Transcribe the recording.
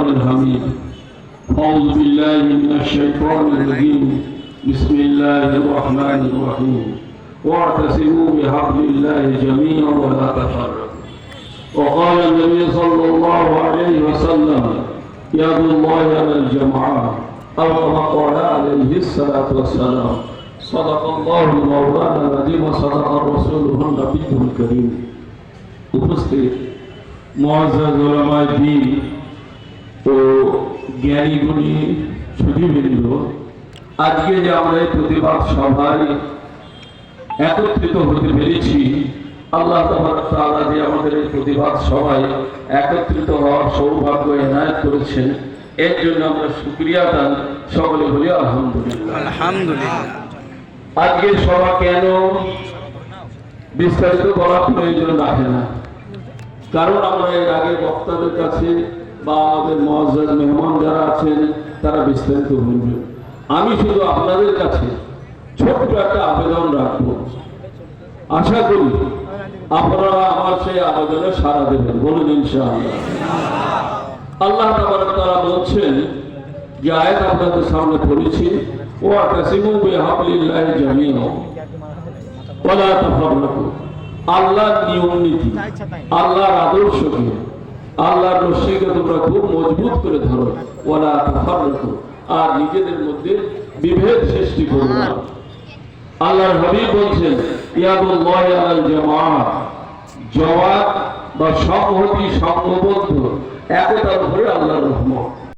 الرحمن الحميد أعوذ بالله من الشيطان الرجيم بسم الله الرحمن الرحيم واعتصموا بحبل الله جميعا ولا تفرقوا وقال النبي صلى الله عليه وسلم يد الله على الجماعة أو كما قال عليه الصلاة والسلام صدق الله مولانا العظيم وصدق رسوله النبي الكريم উপস্থিত মহাজাজ ওলামায় দিন ও জ্ঞানীগুণী সুধীবৃন্দ আজকে যে আমরা এই প্রতিবাদ সভায় একত্রিত হতে পেরেছি আল্লাহ তাআলা যে আমাদের এই প্রতিবাদ সভায় একত্রিত হওয়ার সৌভাগ্য এনায়ত করেছেন এর জন্য আমরা শুক্রিয়া দান সকলে বলি আলহামদুলিল্লাহ। আলহামদুলিল্লাহ। আজকের সভা কেন বিস্তারিত করা প্রয়োজন রাখে না। কারণ আমরা এর আগে বক্তাদের কাছে বা আমাদের মহাজাজ মেহমান যারা আছেন তারা বিস্তারিত বলবেন আমি শুধু আপনাদের কাছে ছোট্ট একটা আবেদন রাখব। আশা করি আপনারা আমার সেই আবেদনে সাড়া দেবেন। বলুন ইনশাআল্লাহ। আল্লাহ তারা বলছেন যে আয়াত আপনাদের সামনে পড়েছি ও আতাসিমু বিহাবলিল্লাহি তাফাররাকু। আল্লাহর নিয়ম নীতি আল্লাহর আদর্শকে আল্লাহর রশ্মিকে তোমরা খুব মজবুত করে ধরো। ওরা তাফাররাকু। আর নিজেদের মধ্যে বিভেদ সৃষ্টি করব না। আল্লাহর হাবিব বলছেন, ইয়াদুল্লাহ আলাল জামাআত জওয়াত বা সংহতি সংঘবদ্ধ একতার ধরে আল্লাহর রহমত।